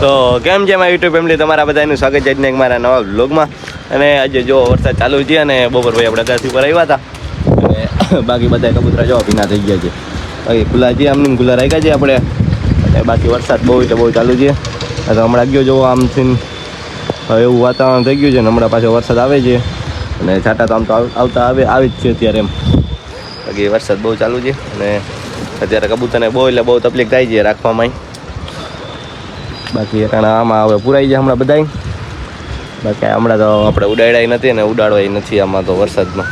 તો કેમ છે મારા યુટ્યુબ ફેમિલી તમારા બધાનું સ્વાગત છે આજના મારા નવા બ્લોગમાં અને આજે જો વરસાદ ચાલુ છે અને બપોર ભાઈ આપણે અગાસી ઉપર આવ્યા હતા. અને બાકી બધા કબૂતરા જો ભીના થઈ ગયા છે. બાકી ખુલ્લા છે આમની ખુલ્લા રાખ્યા છે આપણે. અને બાકી વરસાદ બહુ એટલે બહુ ચાલુ છે. તો હમણાં ગયો જોવો આમથી. હવે એવું વાતાવરણ થઈ ગયું છે ને હમણાં પાછો વરસાદ આવે છે. અને છાંટા તો આમ તો આવતા આવે, આવી જ છે અત્યારે એમ. બાકી વરસાદ બહુ ચાલુ છે. અને અત્યારે કબૂતરને બહુ એટલે બહુ તકલીફ થાય છે રાખવામાં. બાકી કારણ આમાં હવે પુરાઈ જાય હમણાં બધાય. બાકી હમણાં તો આપણે ઉડાડાય નથી ને ઉડાડવાય નથી આમાં તો વરસાદમાં.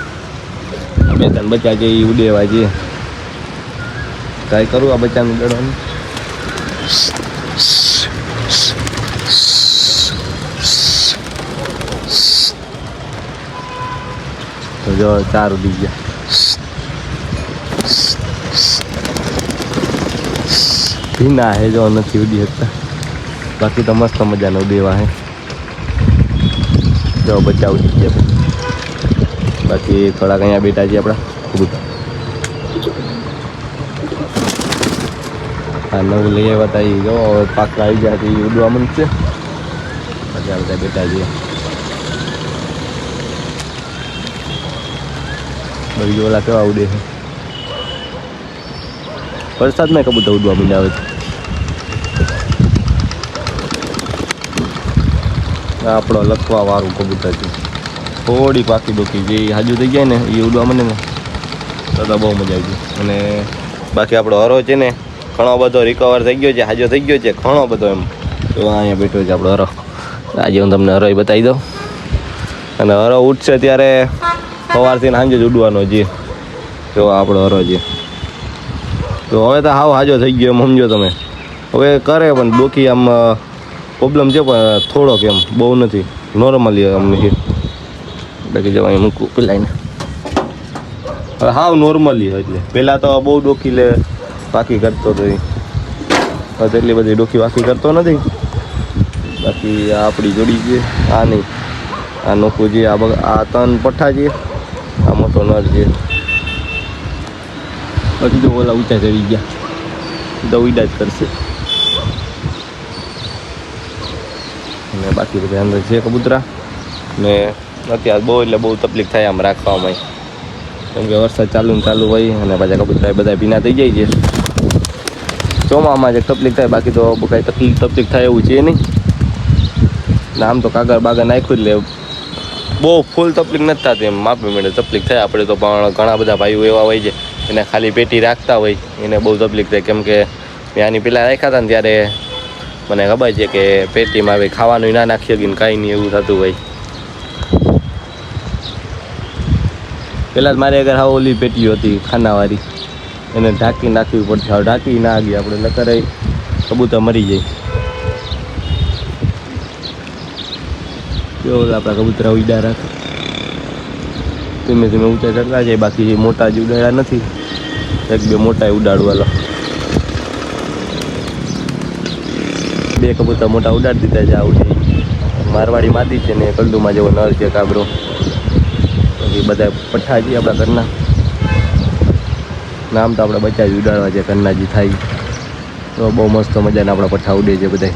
બે ત્રણ બચ્ચા જે ઉડેવા જઈએ કાંઈ કરું આ બચ્ચાને ઉડાડવાનું? તો જો ચાર ઉડી ગયા. ભીના હે જો નથી ઉડી શકતા. બાકી તો મસ્ત મજાનો ઉડેવા હે. જો ઉડી ગયા બાકી થોડાક અહીંયા બેઠા છે આપણા કબૂતર. હા નવું લઈ આવ્યા હતા એ જો પાકડા આવી ગયા એ ઉડવા મંડશે. પછી આ બધા બેઠા છીએ. બાકી ઓલા કેવા ઉડે છે? વરસાદમાં કબૂતર ઉડવા માંડ્યા આવે છે આપણો લખવા વાળું કબૂતર છે. થોડી પાકી ડોકી જે હાજુ થઈ જાય ને એ ઉડવા મને ને તો બહુ મજા આવી ગઈ. અને બાકી આપણો હરો છે ને, ઘણો બધો રિકવર થઈ ગયો છે, હાજો થઈ ગયો છે, ઘણો બધો એમ. તો અહીંયા બેઠો છે આપણો હરો. આજે હું તમને હરોય બતાવી દઉં. અને હરો ઉઠશે ત્યારે સવારથી સાંજે જ ઉડવાનો જે જો આપણો હરો છે. તો હવે તો હાવ હાજો થઈ ગયો એમ સમજો તમે. હવે કરે પણ ડોકી આમ પ્રોબ્લેમ છે પણ થોડોક એમ, બહુ નથી. નોર્મલી અમને છે. બાકી જવા મૂકું પેલાને હવે હાવ નોર્મલી એટલે. પહેલાં તો બહુ ડોકી લે વાકી કરતો હતો એટલી બધી ડોકી વાકી કરતો નથી. બાકી આ આપણી જોડી છે, આ નહીં. આ નોખું છે, આ આ ત્રણ પઠ્ઠા છે, આ મોટો નર છે. બાકી તો ઓલા ઊંચા ચડી ગયા. તો ઉડા જ કરશે. અને બાકી બધા અંદર છે કબૂતરા. ને અત્યારે બહુ એટલે બહુ તકલીફ થાય આમ રાખવામાં. કેમ કે વરસાદ ચાલુ ને ચાલુ હોય અને પાછા કબૂતરા બધા ભીના થઈ જાય છે. ચોમામાં જે તકલીફ થાય, બાકી તો કાંઈ તકલીફ તકલીફ થાય એવું છે નહીં. ને આમ તો કાગળ બાગળ નાખ્યું એટલે બહુ ફૂલ તકલીફ નથી થતી એમ. માપી મેળે તકલીફ થાય આપણે તો પણ ઘણા બધા ભાઈઓ એવા હોય છે, એને ખાલી પેટી રાખતા હોય, એને બહુ તકલીફ થાય. કેમ કે આની પહેલાં રાખ્યા હતા ને ત્યારે મને ખબર છે કે પેટીમાં હવે ખાવાનું ના નાખી શકીને કાંઈ નહીં એવું થતું હોય. પહેલાં જ મારે આગળ હા ઓલી પેટીઓ હતી, ખાનાવાળી. એને ઢાંકી નાખવી પડશે. હવે ઢાંકી ના આવી આપણે, નકર કબૂતર મરી જાય. કેવો આપણા કબૂતરા ઉડા રાખે. ધીમે ધીમે ઊંચા ચડતા જાય, બાકી મોટા જ ઉડાડ્યા નથી. એક બે મોટા ઉડાડવાલા. બે કબૂતર મોટા ઉડાડી દીધા છે આવડી મારવાડી માદી છે ને કલ્દુમાં જેવો નર છે કાબરો બાકી બધા પઠ્ઠા છે આપણા ઘરના. નામ તો આપણે બચ્ચા જ ઉડાડવા છે, ઘરના જે થાય. તો બહુ મસ્ત મજાના આપણા પઠ્ઠા ઉડે છે બધા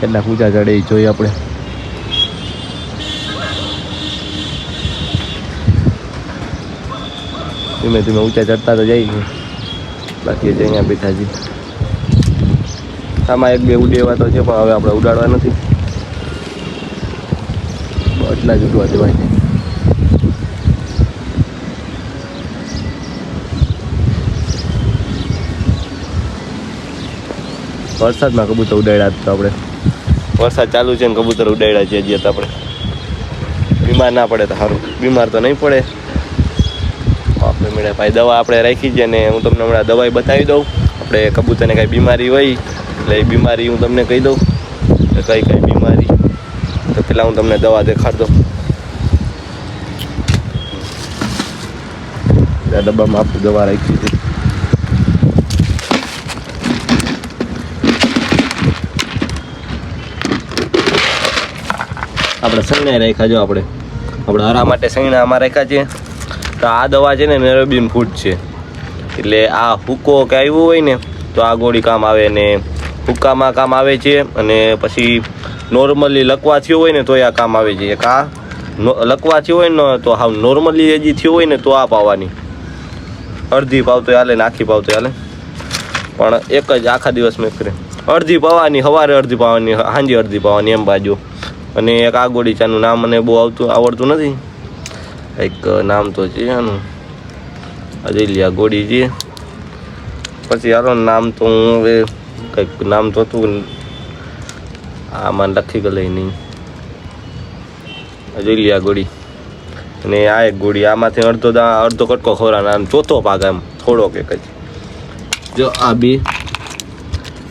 કેટલા ઊંચા ચડે એ જોઈએ આપણે. ધીમે ધીમે ઊંચા ચડતા તો જાય બાકી હજી અહીંયા બેઠા છે. આમાં એક બે ઉડેવા તો છે, પણ હવે આપણે ઉડાડવા નથી. એટલા જ ઉડવા દેવાય વરસાદમાં કબૂતર ઉડાડ્યા હતા આપણે. વરસાદ ચાલુ છે ને કબૂતર ઉડાડ્યા છે તો આપણે. બીમાર ના પડે તો સારું બીમાર તો નહીં પડે. આપણે મેળે, ભાઈ દવા આપણે રાખી છે ને હું તમને હમણાં દવાઈ બતાવી દઉં. આપણે કબૂતરને કાંઈ બીમારી હોય એટલે એ બીમારી હું તમને કહી દઉં કે કઈ કઈ બીમારી. તો પહેલાં હું તમને દવા દેખાડ દઉં. ડબ્બામાં આપણું દવા રાખી છે. આપણે સૈણા રાખ્યા જો આપણે. આપણે હરા માટે સૈણા આમાં રાખ્યા છે તો આ દવા છે ને નેરોબિન ફૂડ છે. એટલે આ હુકો કે આવ્યો હોય ને, તો આ ગોળી કામ આવે ને હુક્કામાં કામ આવે છે અને પછી નોર્મલી લકવા થયું હોય ને તો આ કામ આવે છે. એક આ લકવા થયો હોય ને તો હા નોર્મલી હજી થયું હોય ને તો આ પાવાની. અડધી પાવતો હાલે ને આખી પાવતો હાલે. પણ એક જ આખા દિવસ મેં કરે અડધી પાવાની, સવારે અડધી પાવાની, સાંજે અડધી પાવાની એમ બાજુ. અને એક આ ગોળી ચાનું નામ મને બહુ આવતું, આવડતું નથી. એક નામ તો છે આનું. આ ગોળી છે પછી હાલો ને નામ તો હું હવે કંઈક નામ તો હતું આમાં લખી ગઈ નહીં જોઈ લે આ ગોળી. અને આ એક ગોળી, આમાંથી અડધો દા, અડધો કટકો ખોરાનો આમ ચોથો ભાગ એમ થોડો કે જ. જો આ બે,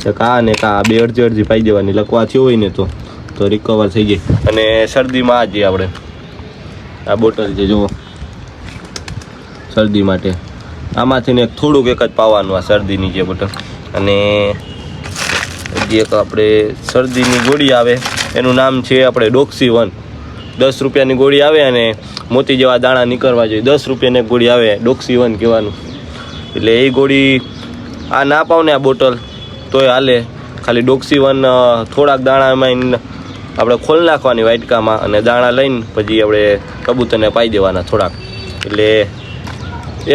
એક આ એક આ બે અડધી અડધી પાઈ દેવાની, લખવા થયો હોય ને તો તો રિકવર થઈ જાય. અને શરદીમાં આ જઈએ આપણે. આ બોટલ છે, જુઓ. શરદી માટે. આમાંથી ને થોડુંક એક જ પાવાનું આ શરદીની જે બોટલ અને હજી એક આપણે શરદીની ગોળી આવે, એનું નામ છે આપણે ડોક્સી વન. દસ રૂપિયાની ગોળી આવે અને મોતી જેવા દાણા નીકળવા જોઈએ. દસ રૂપિયાની ગોળી આવે, ડોક્સી વન કહેવાનું. એટલે એ ગોળી આ ના પાવ ને આ બોટલ, તોય હાલે. ખાલી ડોક્સી વન થોડાક દાણામાં આપણે ખોલ નાખવાની વાટકામાં અને દાણા લઈને પછી આપણે કબૂતરને પાઈ દેવાના થોડાક. એટલે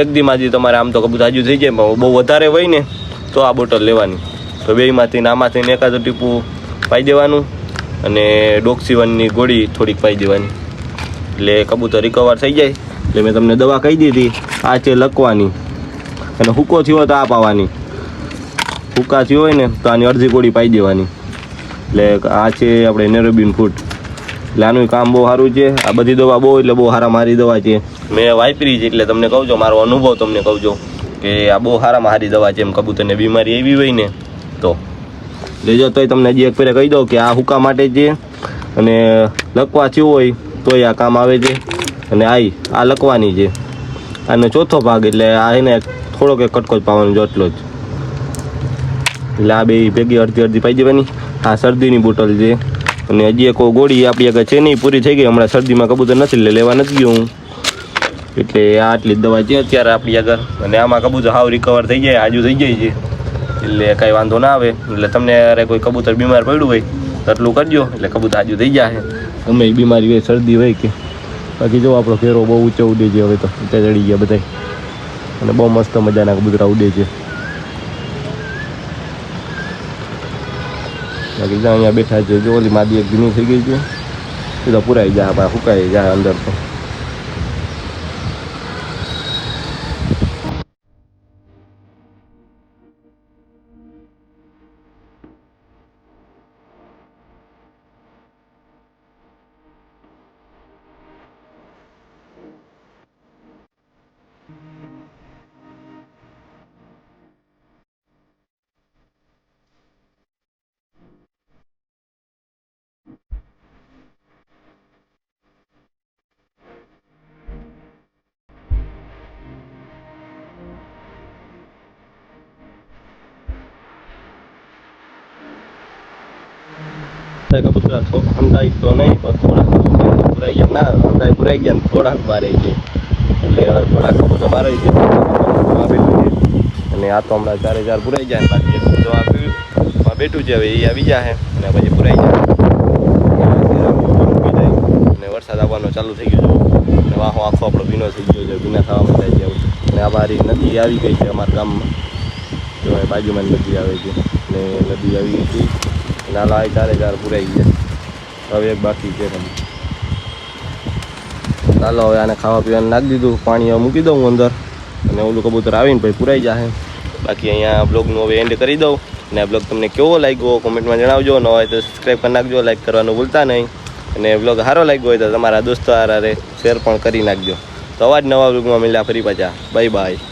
એક દીમાંથી તમારે આમ તો કબૂતર હાજુ થઈ જાય, પણ બહુ વધારે હોય ને, તો આ બોટલ લેવાની. તો બેમાંથી આમાંથી ને એકાદું ટીપું પાઈ દેવાનું અને ડોક્સિવનની ગોળી થોડીક પાઈ દેવાની. એટલે કબૂતર રિકવર થઈ જાય. એટલે મેં તમને દવા કહી દીધી, આ છે લકવાની. અને હુકો થયો તો આ પાવાની. હુકા થયો હોય ને તો આની અડધી ગોળી પાઈ દેવાની. એટલે આ છે આપણે નેરોબિન ફૂટ એટલે આનું કામ બહુ સારું છે. આ બધી દવા બહુ એટલે બહુ સારા મારી દવા છે. મેં વાપરી છે એટલે તમને કહું છો, મારો અનુભવ તમને કહું છું કે આ બહુ સારામાં સારી દવા છે એમ કબૂતરને બીમારી એવી હોય ને તો લેજો, તોય તમને હજી એક ફેરે કહી દઉં કે આ હુકા માટે છે. અને લખવા થયું હોય, તોય આ કામ આવે છે. અને આઈ, આ લકવાની છે. અને ચોથો ભાગ, એટલે આ એને થોડોક એક કટકો જ પાવાનો જો એટલો જ. એટલે આ બે ભેગી અડધી અડધી પાઈ દેવાની. આ શરદીની બોટલ છે. અને હજી એક ગોળી આપણી આગળ છે નહીં, પૂરી થઈ ગઈ. હમણાં શરદીમાં કબૂતર નથી, એટલે લેવા નથી ગયો હું. એટલે આટલી દવા છે અત્યારે આપણી આગળ. અને આમાં કબૂતર હાવ રિકવર થઈ જાય, આજુ થઈ જાય છે. એટલે કાંઈ વાંધો ના આવે. એટલે તમને અરે કોઈ કબૂતર બીમાર પડ્યું હોય, તો એટલું કરજો. એટલે કબૂતર આજુ થઈ જાય ગમે બીમારી હોય, શરદી હોય કે. બાકી જો આપણો ફેરો બહુ ઊંચો ઉડે છે હવે તો. ત્યાં ચડી ગયા બધા અને બહુ મસ્ત મજાના કબૂતરા ઉડે છે. બાકી જ્યાં અહીંયા બેઠા છે, જો ઓલી માદી એક ભીની થઈ ગઈ છે. એ તો પુરાઈ જાય આપણે સુકાઈ જાય અંદર તો. થો અંદાજ તો નહીં, પણ થોડાક પુરાઈ ગયા ના અંદાજ પુરાઈ ગયા થોડાક બારે છે. એટલે થોડાક કબૂતર બારે છે આપેલું છે. અને આ તો હમણાં ચારે ચાર પુરાઈ ને બાકી તો આપ્યું બેઠું છે, હવે એ આવી જાય અને પછી પુરાઈ જાય. અને વરસાદ આવવાનો ચાલુ થઈ ગયો છે. અને વાહો આખો આપણો ભીનો થઈ ગયો છે, ભીના થવા માંડ્યા છે અને બારી નદી આવી ગઈ છે અમારા ગામમાં. અહીં બાજુમાં નદી આવે છે. ને નદી આવી ગઈ છે. એ ચારે ચાર પુરાઈ ગયા. હવે એક બાકી છે તમે ચાલો, હવે આને ખાવા પીવાનું નાખી દીધું, પાણી મૂકી દઉં અંદર. અને ઓલું કબૂતર આવીને પછી પુરાઈ જશે બાકી અહીંયા બ્લોગનું હવે એન્ડ કરી દઉં. અને આ બ્લોગ તમને કેવો લાગ્યો કોમેન્ટમાં જણાવજો. ન હોય તો સબસ્ક્રાઈબ કરી નાખજો લાઈક કરવાનું ભૂલતા નહીં. અને બ્લોગ સારો લાગ્યો હોય તો તમારા દોસ્તો હારે શેર પણ કરી નાખજો. તો અવાજ નવા બ્લોગમાં મળ્યા ફરી પાછા. Bye bye.